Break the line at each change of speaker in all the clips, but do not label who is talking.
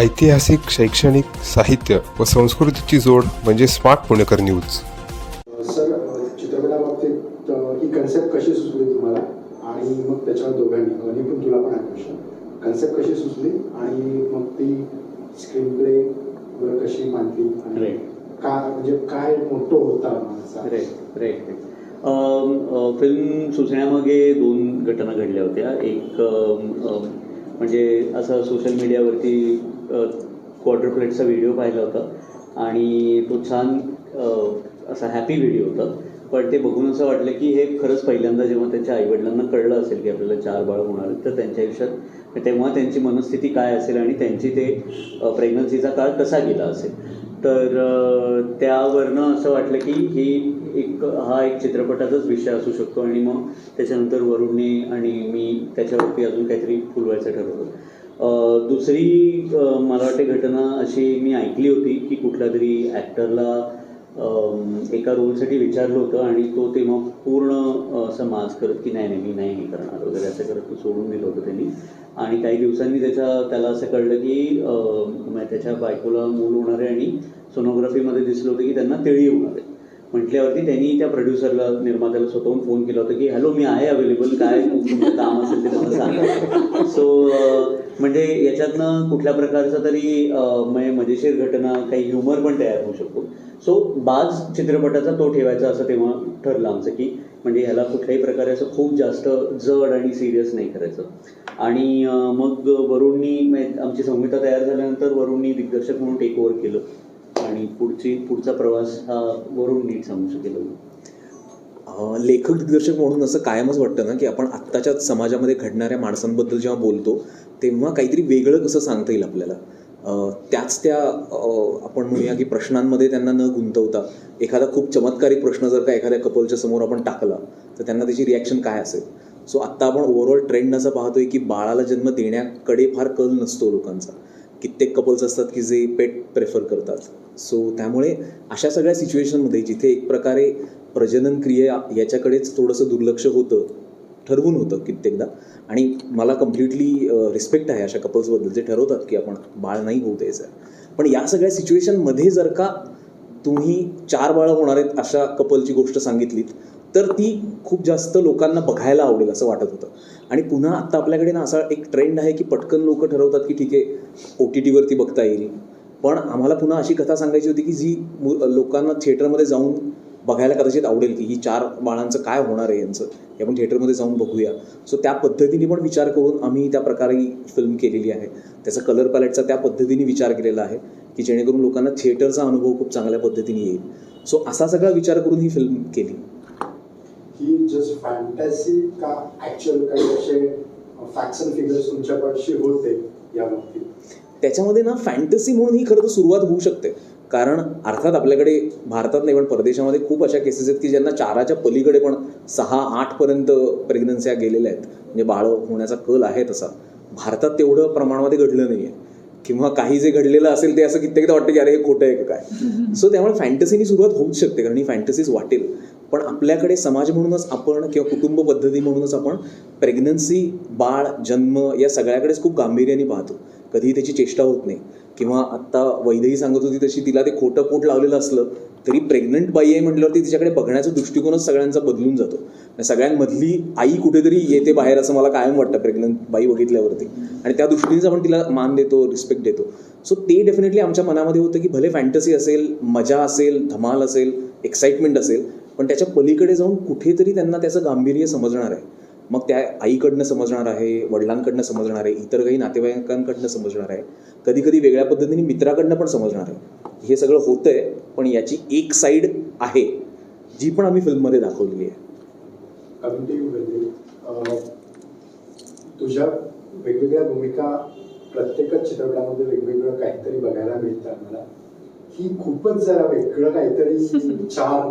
ऐतिहासिक शैक्षणिक साहित्य व संस्कृतीची जोड म्हणजे स्मार्ट पुणेकर न्यूज.
सर चित्रपटाबाबतीत ही कन्सेप्ट कशी सुचली तुम्हाला? आणि मग त्याच्यावर दोघांनी दोन्ही पण तुला पण क्वेश्चन कन्सेप्ट कशी सुचली आणि मग ती स्क्रीन प्ले वर कशी मांडली? आणि. का म्हणजे काय मोठं होता
राईट फिल्म सुचण्यामागे दोन घटना घडल्या होत्या. एक म्हणजे असं सोशल मीडियावरती क्वार्टर प्लेटचा व्हिडिओ पाहिला होता. आणि तो छान असा हॅपी व्हिडिओ होता. पण ते बघून असं वाटलं की हे खरंच पहिल्यांदा जेव्हा त्यांच्या आईवडिलांना कळलं असेल की आपल्याला चार बाळं होणार आहेत तर त्यांच्या आयुष्यात तेव्हा त्यांची मनस्थिती काय असेल आणि त्यांची ते प्रेग्नन्सीचा काळ कसा गेला असेल. तर त्यावरनं असं वाटलं की ही एक हा एक चित्रपटाचाच विषय असू शकतो आणि मग त्याच्यानंतर वरुणने आणि मी त्याच्यावरती अजून काहीतरी फुलवायचं ठरवलं. दुसरी मला वाटते घटना अशी मी ऐकली होती की कुठल्या तरी ॲक्टरला एका रोलसाठी विचारलं होतं आणि तो ते मग पूर्ण असं माज करत की नाही नाही मी नाही हे करणार वगैरे असं करत तो सोडून दिलं होतं त्यांनी. आणि काही दिवसांनी त्याच्या त्याला असं कळलं की त्याच्या बायकोला मूल होणार आहे आणि सोनोग्राफीमध्ये दिसलं होतं की त्यांना तेळी होणार आहे. म्हटल्यावरती त्यांनी त्या प्रोड्युसरला निर्मात्याला स्वतःहून फोन केला होता की हॅलो मी आहे अवेलेबल काय तुमचं काम असेल ते मला सांगा. सो म्हणजे याच्यातनं कुठल्या प्रकारचा तरी म्हणजे मजेशीर घटना काही ह्युमर पण तयार होऊ शकतो. सो बाज चित्रपटाचा तो ठेवायचा असं तेव्हा ठरलं आमचं की म्हणजे ह्याला कुठल्याही प्रकारे असं खूप जास्त जड आणि सिरियस नाही करायचं. आणि मग वरुणनी म्हणजे आमची संहिता तयार झाल्यानंतर वरुणनी दिग्दर्शक म्हणून टेक ओव्हर केलं. आणि पुढची पुढचा प्रवास हा वरून नीट सांगू शकेल.
लेखक दिग्दर्शक म्हणून असं कायमच वाटतं ना की आपण आत्ताच्या समाजामध्ये घडणाऱ्या माणसांबद्दल जेव्हा बोलतो तेव्हा काहीतरी वेगळं कसं सांगता येईल आपल्याला? त्याच त्या आपण म्हणूया की प्रश्नांमध्ये त्यांना न गुंतवता एखादा खूप चमत्कारिक प्रश्न जर का एखाद्या कपलच्या समोर आपण टाकला तर त्यांना त्याची रिॲक्शन काय असेल? सो आत्ता आपण ओव्हरऑल ट्रेंड असं पाहतोय की बाळाला जन्म देण्याकडे फार कल नसतो लोकांचा. कित्येक कपल्स असतात की जे पेट प्रेफर करतात. सो त्यामुळे अशा सगळ्या सिच्युएशनमध्ये जिथे एक प्रकारे प्रजनन क्रिया याच्याकडेच थोडंसं दुर्लक्ष होतं ठरवून होतं कित्येकदा. आणि मला कम्प्लिटली रिस्पेक्ट आहे अशा कपल्सबद्दल जे ठरवतात की आपण बाळ नाही होऊ द्यायचं. आहे पण या सगळ्या सिच्युएशनमध्ये जर का तुम्ही चार बाळं होणार आहेत अशा कपलची गोष्ट सांगितलीत तर ती खूप जास्त लोकांना बघायला आवडेल असं वाटत होतं. आणि पुन्हा आत्ता आपल्याकडे ना असा एक ट्रेंड आहे की पटकन लोक ठरवतात की ठीक आहे ओ टी टीवरती बघता येईल. पण आम्हाला पुन्हा अशी कथा सांगायची होती की जी मु- लोकांना थिएटरमध्ये जाऊन बघायला कदाचित आवडेल की ही चार बाळांचं काय होणार आहे यांचं. हे आपण थिएटरमध्ये जाऊन बघूया. सो त्या पद्धतीने पण विचार करून आम्ही त्या प्रकारे फिल्म केलेली आहे. त्याचा कलर पॅलेटचा त्या पद्धतीने विचार केलेला आहे की जेणेकरून लोकांना थिएटरचा अनुभव खूप चांगल्या पद्धतीने येईल. सो असा सगळा विचार करून ही फिल्म केली.
ही जस्ट फॅन्टॅसी का ऍक्च्युअल काही असे अँड फिगर्स तुमच्याकडशी होते या बाबतीत?
त्याच्यामध्ये ना फॅन्टसी म्हणून ही खरं तर सुरुवात होऊ शकते. कारण अर्थात आपल्याकडे भारतात नाही पण परदेशामध्ये खूप अशा केसेस आहेत की ज्यांना चाराच्या पलीकडे पण सहा आठपर्यंत प्रेग्नन्स्या गेलेल्या आहेत. म्हणजे बाळं होण्याचा कल आहे तसा. भारतात तेवढं प्रमाणामध्ये घडलं नाही आहे किंवा काही जे घडलेलं असेल ते असं कित्येकदा वाटतं की अरे हे खोटं आहे का काय? सो त्यामुळे फॅन्टसीनी सुरुवात होऊच शकते कारण ही फॅन्टसीज वाटेल. पण आपल्याकडे समाज म्हणूनच आपण किंवा कुटुंब पद्धती म्हणूनच आपण प्रेग्नन्सी बाळ जन्म या सगळ्याकडेच खूप गांभीर्याने पाहतो. कधीही त्याची चेष्टा होत नाही. किंवा आत्ता वैद्यही सांगत होती तशी तिला ते खोटं पोट लावलेलं असलं तरी प्रेग्नंट बाई आहे म्हटल्यावरती तिच्याकडे बघण्याचा दृष्टिकोनच सगळ्यांचा बदलून जातो. सगळ्यांमधली आई कुठेतरी येते बाहेर असं मला कायम वाटतं प्रेग्नंट बाई बघितल्यावरती. आणि त्या दृष्टीनेच आपण तिला मान देतो रिस्पेक्ट देतो. सो ते डेफिनेटली आमच्या मनामध्ये होतं की भले फॅन्टसी असेल मजा असेल धमाल असेल एक्साइटमेंट असेल पण त्याच्या पलीकडे जाऊन कुठेतरी त्यांना त्याचं गांभीर्य समजणार आहे. मग त्या आईकडनं समजणार आहे वडिलांकडनं समजणार आहे इतर काही नातेवाईकांकडनं समजणार आहे. कधी कधी वेगळ्या पद्धतीने मित्राकडनं पण समजणार आहे. हे सगळं होतं आहे पण याची एक साईड आहे जी पण आम्ही फिल्ममध्ये दाखवलेली आहे.
म्हणजे, तुझ्या वेगवेगळ्या भूमिका प्रत्येकच चित्रपटामध्ये वेगवेगळं काहीतरी बघायला मिळतं आम्हाला ही खूपच जरा वेगळं काहीतरी चार.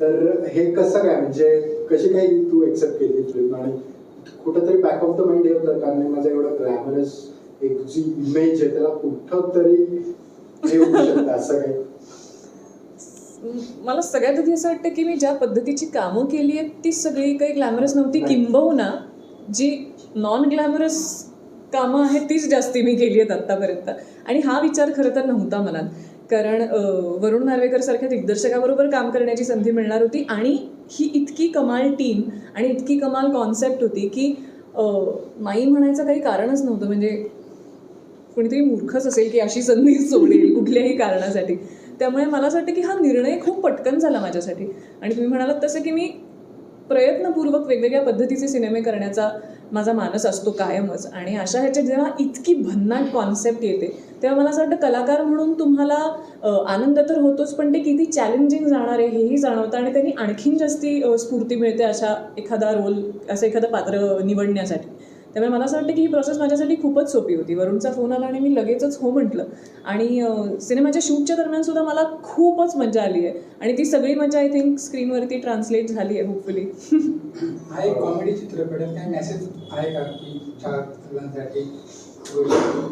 तर हे कसं काय म्हणजे कशी काय तू एक्सेप्ट केली फिल्म आणि कुठंतरी बॅक ऑफ द माइंड हे होतं कारण माझं एवढं ग्लॅमरस एक जी इमेज आहे त्याला कुठं तरी असं काही?
मला सगळ्यात आधी असं वाटतं की मी ज्या पद्धतीची कामं केली आहेत ती सगळी काही ग्लॅमरस नव्हती. किंबहुना जी नॉन ग्लॅमरस कामं आहेत तीच जास्ती मी केली आहेत आत्तापर्यंत. आणि हा विचार खरं तर नव्हता मनात. कारण वरुण नार्वेकर सारख्या दिग्दर्शकाबरोबर काम करण्याची संधी मिळणार होती आणि ही इतकी कमाल टीम आणि इतकी कमाल कॉन्सेप्ट होती की माई म्हणायचं काही कारणच नव्हतं. म्हणजे कोणीतरी मूर्खच असेल की अशी संधी सोडेल कुठल्याही कारणासाठी. त्यामुळे मला असं वाटतं की हा निर्णय खूप पटकन झाला माझ्यासाठी. आणि तुम्ही म्हणालात तसं की मी प्रयत्नपूर्वक वेगवेगळ्या पद्धतीचे सिनेमे करण्याचा माझा मानस असतो कायमच. आणि अशा ह्याच्यात जेव्हा इतकी भन्नाट कॉन्सेप्ट येते तेव्हा मला असं वाटतं कलाकार म्हणून तुम्हाला आनंद तर होतोच पण ते किती चॅलेंजिंग जाणार आहे हेही जाणवतं आणि त्यांनी आणखीन जास्ती स्फूर्ती मिळते अशा एखादा रोल असं एखादं पात्र निवडण्यासाठी. त्यामुळे मला असं वाटतं की ही प्रोसेस माझ्यासाठी खूपच सोपी होती. वरुणचा फोन आला आणि मी लगेचच हो म्हटलं. आणि सिनेमाच्या शूटच्या दरम्यान सुद्धा मला खूपच मजा आली आहे. आणि ती सगळी मजा आय थिंक स्क्रीनवरती ट्रान्सलेट झाली आहे होपफुली
हा एक कॉमेडी चित्रपट आहे. काय मेसेज आहे का की चार मुलांसाठी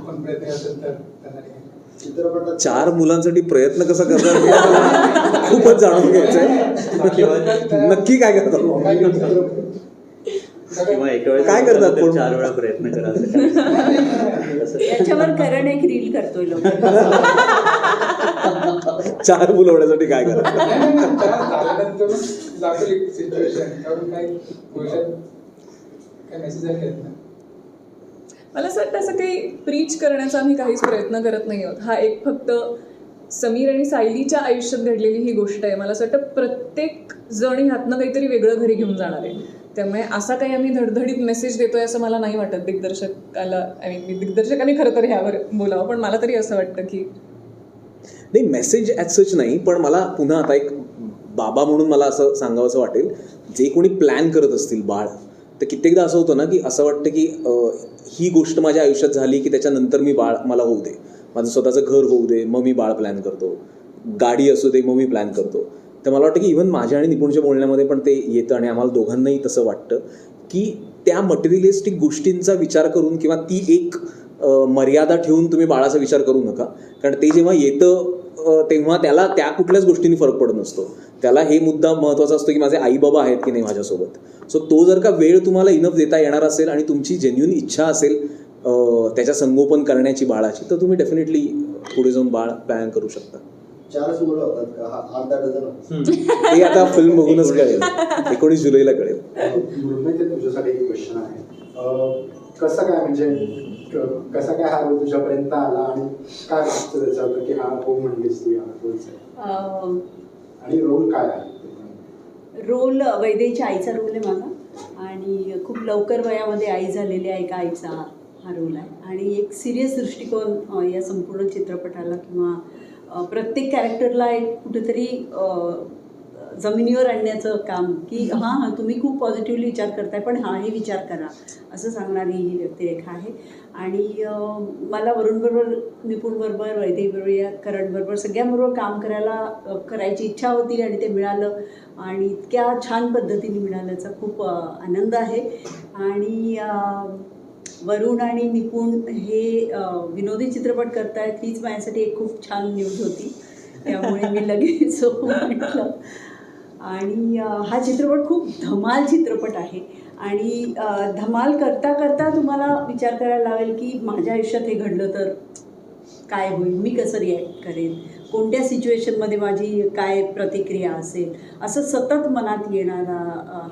पण प्रयत्न असेल तर त्यासाठी काय?
चित्रपटात
चार मुलांसाठी प्रयत्न कसा करणार? खूपच जाणून घ्यायचंय. नक्की काय करतात?
काय करतो?
किंवा एका वेळेस
काय करतात?
चार वेळा प्रयत्न करा
याच्यावर करण एक रील करतोय लोक.
चार मुलं होण्यासाठी काय करतात?
मला असं वाटतं असं काही प्रीच करण्याचा आम्ही काहीच प्रयत्न करत नाही आहोत. हा एक फक्त समीर आणि सायलीच्या आयुष्यात घडलेली ही गोष्ट आहे. मला असं वाटतं प्रत्येक जण ह्यातनं काहीतरी वेगळं घरी घेऊन जाणार आहे. त्यामुळे असा काही आम्ही धडधडीत मेसेज देतोय असं मला नाही वाटत दिग्दर्शकाला आय मीन दिग्दर्शकाने खरं तर ह्यावर बोलावं पण मला तरी असं वाटतं की
नाही मेसेज ॲज सच नाही पण मला पुन्हा आता एक बाबा म्हणून मला असं सांगावं असं वाटेल. जे कोणी प्लॅन करत असतील बाळ तर कित्येकदा असं होतं ना की असं वाटतं की ही गोष्ट माझ्या आयुष्यात झाली की त्याच्यानंतर मी बाळ मला होऊ दे. माझं स्वतःचं घर होऊ दे मग मी बाळ प्लॅन करतो. गाडी असू दे मग मी प्लॅन करतो. तर मला वाटतं की इव्हन माझ्या आणि निपुणच्या बोलण्यामध्ये पण ते येतं आणि आम्हाला दोघांनाही तसं वाटतं की त्या मटेरियलिस्टिक गोष्टींचा विचार करून किंवा ती एक मर्यादा ठेवून तुम्ही बाळाचा विचार करू नका. कारण ते जेव्हा येतं तेव्हा त्याला त्या कुठल्याच गोष्टींनी फरक पडत नसतो. त्याला हे मुद्दा महत्त्वाचा असतो की माझे आई बाबा आहेत की नाही माझ्यासोबत. सो तो जर का वेळ तुम्हाला इनफ देता येणार असेल आणि तुमची जेन्युन इच्छा असेल त्याच्या संगोपन करण्याची बाळाची तर तुम्ही डेफिनेटली पुढे जाऊन बाळ प्लॅन करू शकता.
चारच मुलं होतात का? हा- आठ दहा डझन होतात.
ते आता फिल्म बघूनच कळेल. एकोणीस जुलैला कळेल.
मृण्मय, ते तुझ्यासाठी एक क्वेश्चन आहे. अं, कसं काय म्हणजे क- कसा काय हा रोल तुझ्यापर्यंत आला आणि काय वाटतं त्याच्यावर की हा हो म्हणलीस तू या रोलचा
अं,
आणि रोल काय आहे?
रोल वैदेहीच्या आईचा रोल आहे माझा. आणि खूप लवकर वयामध्ये आई झालेल्या एका आईचा हा रोल आहे. आणि एक सिरियस दृष्टिकोन अ, या संपूर्ण चित्रपटाला किंवा प्रत्येक कॅरेक्टरला एक कुठेतरी जमिनीवर आणण्याचं काम की हां हां तुम्ही खूप पॉझिटिव्हली विचार करताय पण हाही विचार करा. असं सांगणारी ही व्यक्तिरेखा आहे. आणि मला वरुणबरोबर निपुणबरोबर वैदेहीबरोबर या करणबरोबर सगळ्यांबरोबर काम करायला करायची इच्छा होती आणि ते मिळालं. आणि इतक्या छान पद्धतीने मिळाल्याचा खूप आनंद आहे. आणि वरुण आणि निपुण हे विनोदी चित्रपट करतायत हीच माझ्यासाठी एक खूप छान न्यूज होती. त्यामुळे मी लगेच हो म्हटलं. आणि हा चित्रपट खूप धमाल चित्रपट आहे. आणि धमाल करता करता तुम्हाला विचार करायला लावेल की माझ्या आयुष्यात हे घडलं तर काय होईल? मी कसं रिॲक्ट करेन? कोणत्या सिच्युएशनमध्ये माझी काय प्रतिक्रिया असेल? असं सतत मनात येणारा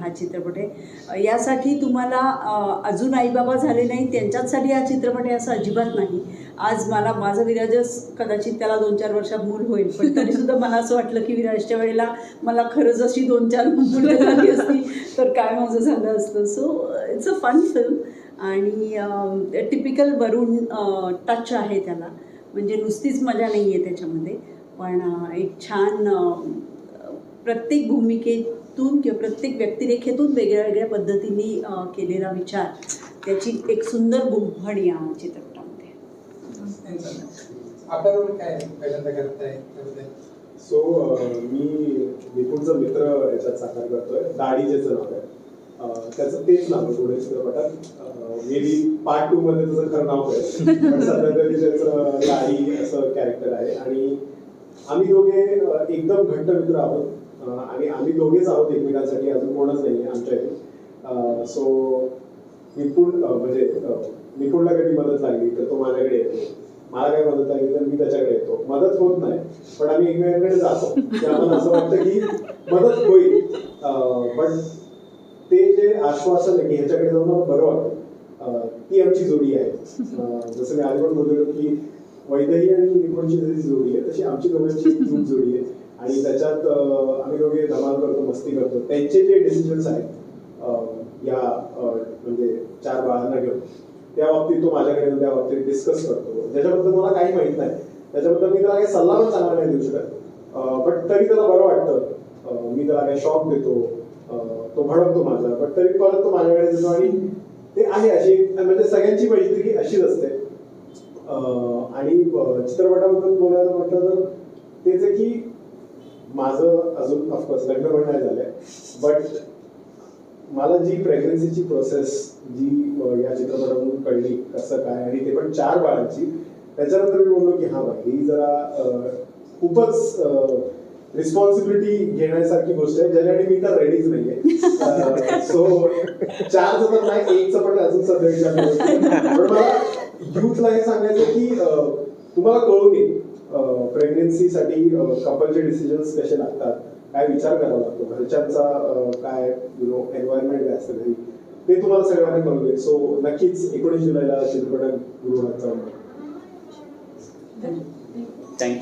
हा चित्रपट आहे. यासाठी तुम्हाला अजून आईबाबा झाले नाही त्यांच्याचसाठी हा चित्रपट आहे असं अजिबात नाही. आज मला माझं विराजच कदाचित त्याला दोन चार वर्षात मूल होईल पण तरीसुद्धा मला असं वाटलं की विराजच्या वेळेला मला खरंच अशी दोन चार मुलं झाली असती तर काय माझं झालं असतं. So it's a fun film आणि टिपिकल वरुण टच आहे त्याला. म्हणजे नुसतीच मजा नाही आहे त्याच्यामध्ये. पण एक छान प्रत्येक भूमिकेतून किंवा प्रत्येक व्यक्तिरेखेतून वेगळ्या वेगळ्या पद्धतीने केलेला विचार. त्याची एक सुंदर गुंफण या चित्रपटामध्ये.
सो मी निपुणचा मित्र याच्यात साकार करतोय. दाढी ज्याचं नाव आहे. त्याचं तेच नाव आहे पुढे चित्रपटात. मे बी पार्ट टू मध्ये त्याचं खरं नाव आहे पण सध्या तरी त्याचं लाई असं कॅरेक्टर आहे आणि आम्ही दोघे एकदम घट्ट मित्र आहोत. आणि आम्ही दोघेच आहोत एकमेकांसाठी अजून कोणच नाही आहे आमच्या इथे. सो निपुण म्हणजे निपुणला कधी मदत लागली तर तो माझ्याकडे येतो. मला काही मदत लागली तर मी त्याच्याकडे येतो. मदत होत नाही पण आम्ही एकमेकांकडे जातो. आपण असं वाटतं की मदत होईल. पण आश्वासन आहे की ह्याच्याकडे जाऊन बरं वाटतं. ती आमची जोडी आहे. जसं मी आधी पण बोललेलो की वैदही आणि निपुणची जशी जोडी आहे तशी आमची दोघांची जोडी आहे. आणि त्याच्यात आम्ही दोघे धमाल करतो मस्ती करतो. त्यांचे जे डिसिजन्स आहेत या म्हणजे चार बाळांना घेऊन त्या बाबतीत तो माझ्याकडे येऊन त्या बाबतीत डिस्कस करतो. ज्याच्याबद्दल मला काही माहीत नाही. त्याच्याबद्दल मी त्याला काही सल्ला पण चांगला नाही देऊ शकत. बट तरी त्याला बरं वाटतं. मी त्याला काही शॉक देतो. तो भडकतो माझा. बट तरी परत तो माझ्याकडे येतो आणि ते आहे अशी म्हणजे सगळ्यांची मैत्री अशीच असते. आणि चित्रपटाबद्दल बोलायला म्हटलं तर तेच आहे की माझं अजून ऑफकोर्स लग्न पण नाही झालंय. बट मला जी प्रेग्नन्सीची प्रोसेस जी या चित्रपटातून कळली कसं काय आणि ते पण चार बाळांची त्याच्यानंतर मी बोललो की हा बाई ही जरा खूपच रिस्पॉन्सिबिलिटी घेण्यासारखी गोष्ट आहे. ज्याच्यासाठी मी तर रेडीच नाहीये. सो चारचं तर नाही एकचं पण अजून सध्या विचार पण मला युथला हे सांगायचं की तुम्हाला कळून येईल प्रेग्नेन्सीसाठी कपलचे डिसिजन्स कसे लागतात काय विचार करावा लागतो घरच्यांचा काय यु नो एन्व्हायरमेंट काय असतं घरी ते तुम्हाला सगळ्यांना कळून येईल सो नक्कीच एकोणीस जुलैला चित्रपट गृहात
थँक्यू